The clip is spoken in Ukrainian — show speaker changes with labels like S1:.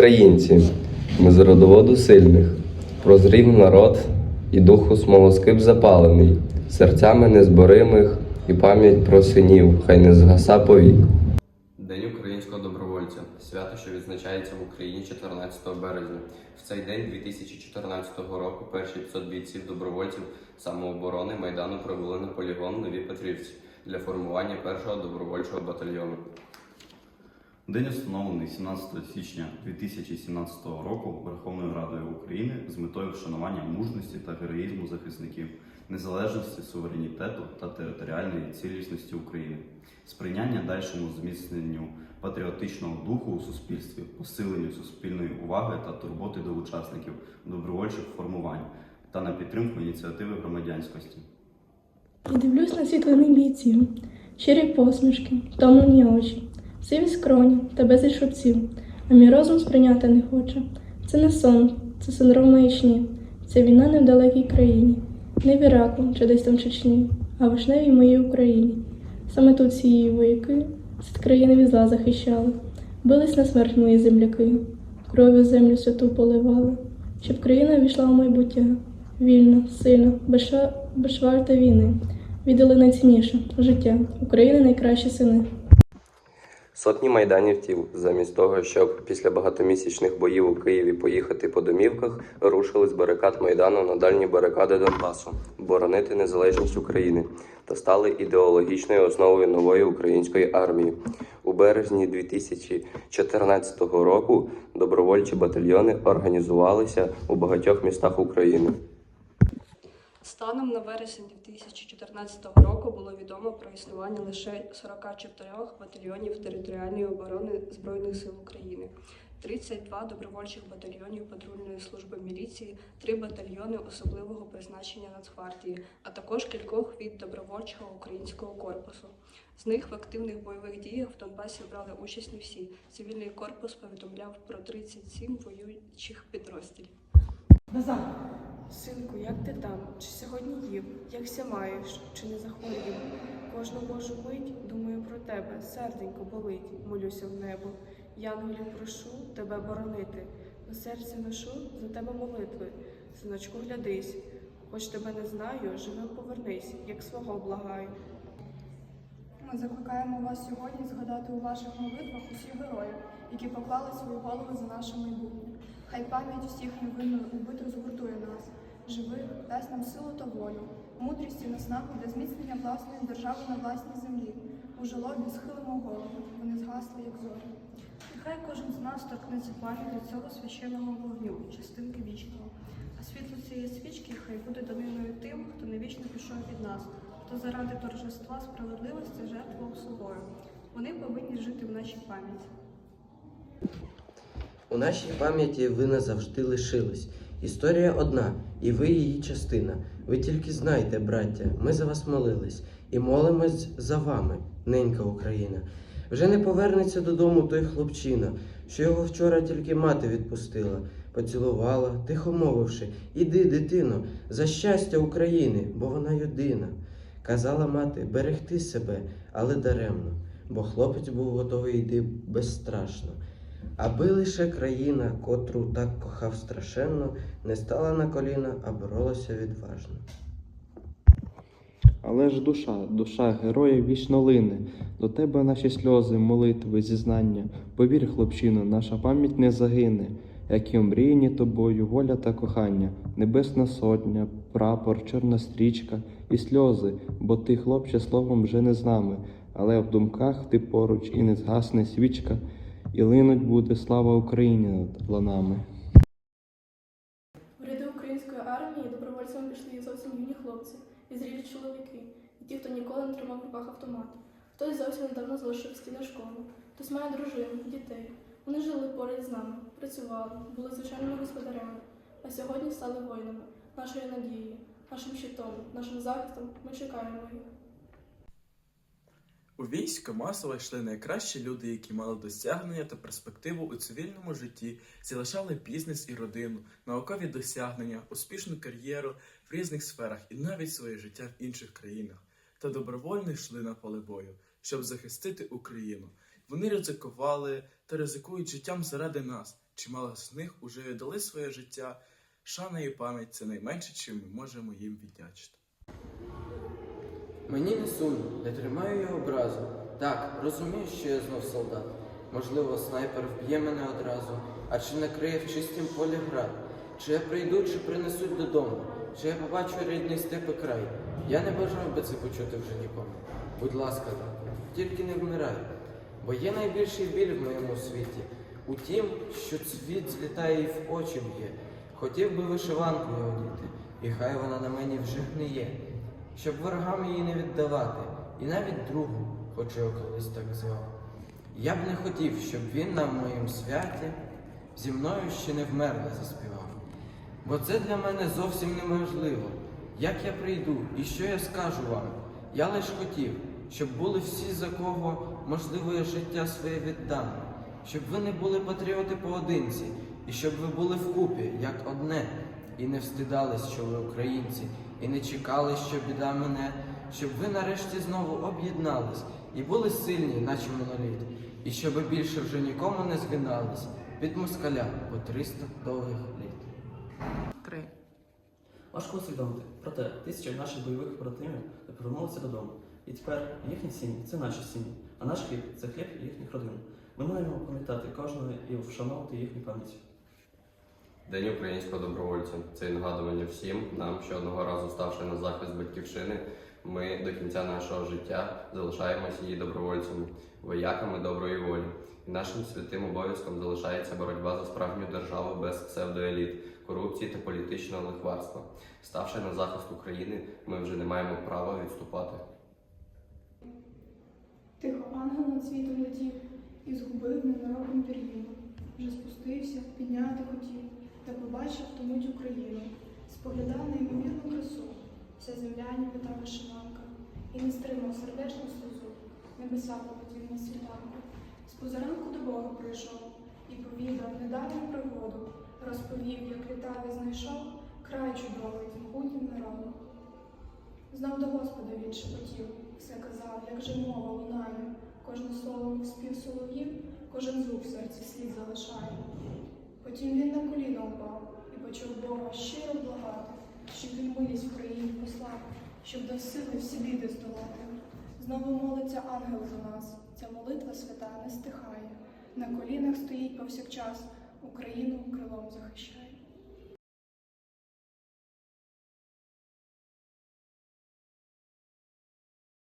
S1: Українці, ми з родоводу сильних, прозрів народ і духу смолоскип запалений, серцями незборимих і пам'ять про синів, хай не згаса повік. День українського добровольця свято, що відзначається в Україні 14 березня. В цей день 2014 року перші 500 бійців добровольців самооборони Майдану прибули на полігон Нові Петрівці для формування першого добровольчого батальйону.
S2: День встановлений 17 січня 2017 року Верховною Радою України з метою вшанування мужності та героїзму захисників, незалежності, суверенітету та територіальної цілісності України, сприяння дальшому зміцненню патріотичного духу у суспільстві, посиленню суспільної уваги та турботи до учасників добровольчих формувань та на підтримку ініціативи громадянськості.
S3: Дивлюсь на світлини бійців, щирі посмішки, втомлені очі, сиві скроні та безліч шопців, а мій розум сприйняти не хоче. Це не сон, це синдром маячні, це війна не в далекій країні, не в Іраку чи десь там в Чечні, а в вишневій моїй Україні. Саме тут ці її вояки від країни від зла захищали, бились на смерть мої земляки, кров'ю землю святу поливали, щоб країна війшла у майбуття, вільна, сильна, без швар та війни. Віддали найцінніше життя України найкращі сини.
S1: Сотні майданів тіл, замість того, щоб після багатомісячних боїв у Києві поїхати по домівках, рушили з барикад Майдану на дальні барикади Донбасу, боронити незалежність України та стали ідеологічною основою нової української армії. У березні 2014 року добровольчі батальйони організувалися у багатьох містах України.
S4: Станом на вересень 2014 року було відомо про існування лише 44 батальйонів територіальної оборони Збройних сил України, 32 добровольчих батальйонів патрульної служби міліції, 3 батальйони особливого призначення Нацгвардії, а також кількох від добровольчого українського корпусу. З них в активних бойових діях в Донбасі брали участь не всі. Цивільний корпус повідомляв про 37 воюючих підрозділів.
S5: Синку, як ти там? Чи сьогодні їв? Якся маєш, чи не захворів? Кожну божу мить думаю про тебе, серденько болить, молюся в небо. Янголів прошу тебе боронити. На серці ношу за тебе молитви. Синочку, глядись, хоч тебе не знаю, живим повернись, як свого благаю.
S6: Ми закликаємо вас сьогодні згадати у ваших молитвах усіх героїв, які поклали свої голови за наше майбутнє. Хай пам'ять усіх невинно убитих згуртує нас, живих, дасть нам силу та волю, мудрість і наснагу для зміцнення власної держави на власній землі. У жалобі схилимо голову, вони згасли, як зорі. Нехай кожен з нас торкнеться пам'яті цього священного вогню, частинки вічного. А світло цієї свічки хай буде даниною тим, хто невічно пішов від нас, хто заради торжества справедливості жертвував собою. Вони повинні жити в нашій пам'яті.
S7: У нашій пам'яті ви назавжди лишились. Історія одна, і ви її частина. Ви тільки знайте, браття, ми за вас молились і молимось за вами, ненька Україна. Вже не повернеться додому той хлопчина, що його вчора тільки мати відпустила, поцілувала, тихо мовивши, іди, дитино, за щастя України, бо вона єдина. Казала мати, берегти себе, але даремно, бо хлопець був готовий йти безстрашно. Аби лише країна, котру так кохав страшенно, не стала на коліна, а боролася відважно.
S8: Але ж душа, душа героя вічно лине, до тебе наші сльози, молитви, зізнання. Повір, хлопчино, наша пам'ять не загине, як і омріяні тобою воля та кохання, небесна сотня, прапор, чорна стрічка і сльози, бо ти, хлопче, словом вже не з нами, але в думках ти поруч і не згасне свічка, і линуть буде слава Україні над ланами.
S3: В ряди української армії добровольцями пішли зовсім юні хлопці, і зрілі чоловіки, і ті, хто ніколи не тримав в руках автомат. Хтось зовсім недавно залишив стіни школи, хтось має дружину, дітей. Вони жили поряд з нами, працювали, були звичайними господарями, а сьогодні стали воїнами, нашою надією, нашим щитом, нашим захистом. Ми чекаємо їх.
S9: У військо масово йшли найкращі люди, які мали досягнення та перспективу у цивільному житті, залишали бізнес і родину, наукові досягнення, успішну кар'єру в різних сферах і навіть своє життя в інших країнах, та добровольно йшли на поле бою, щоб захистити Україну. Вони ризикували та ризикують життям заради нас. Чимало з них уже віддали своє життя. Шана і пам'ять це найменше, чим ми можемо їм віддячити.
S7: Мені не сумно, не тримаю я образу. Так, розумію, що я знов солдат. Можливо, снайпер вб'є мене одразу, а чи накриє в чистім полі град? Чи я прийду, чи принесуть додому, чи я побачу рідний степ і край. Я не бажав би це почути вже нікому. Будь ласка, тільки не вмирай. Бо є найбільший біль в моєму світі. У тім, що цвіт злітає і в очі б'є. Хотів би вишиванку одіти, і хай вона на мені вже гниє щоб ворогам її не віддавати, і навіть другу, хоч його колись так звав. Я б не хотів, щоб він на моїм святі зі мною ще не вмерла заспівав. Бо це для мене зовсім неможливо. Як я прийду і що я скажу вам? Я лиш хотів, щоб були всі, за кого, можливо, я життя своє віддам, щоб ви не були патріоти поодинці, і щоб ви були вкупі, як одне, і не встидались, що ви українці, і не чекали, що біда мене, щоб ви нарешті знову об'єднались і були сильні, наче моноліт, і щоб більше вже нікому не згинались під москаля по 300 довгих літ.
S10: Три. Важко усвідомити, проте тисячі наших бойових побратимів повернулися додому. І тепер їхні сім'ї це наші сім'ї, а наш хліб це хліб їхніх родин. Ми маємо пам'ятати кожного і вшановувати їхню пам'ять.
S1: День українського добровольця це нагадування всім нам, що одного разу ставши на захист батьківщини, ми до кінця нашого життя залишаємося її добровольцями, вояками доброї волі. І нашим святим обов'язком залишається боротьба за справжню державу без псевдоеліт, корупції та політичного лихварства. Ставши на захист України, ми вже не маємо права відступати.
S6: Тихо ангел над світом летів і згубив ненароком пір'їну. Вже спустився, підняти хотів, та побачив ту мить Україну. Споглядав неймовірну красу, вся земля ніби вишиванка, і не стримав сердечну сльозу, небеса полетів на світанку. З позаранку до Бога прийшов і повідав недавню пригоду, розповів, як літаві знайшов край чудовий з могутнім народом. Знов до Господа він шепотів, все казав, як же мова лунає, кожне слово спів солов'їв, кожен звук в серці слід залишає. Потім він на коліна впав і почав Бога щиро благати, щоб він милість в країні послав, щоб до сили всі біди здолати. Знову молиться ангел за нас, ця молитва свята не стихає. На колінах стоїть повсякчас, Україну крилом захищає.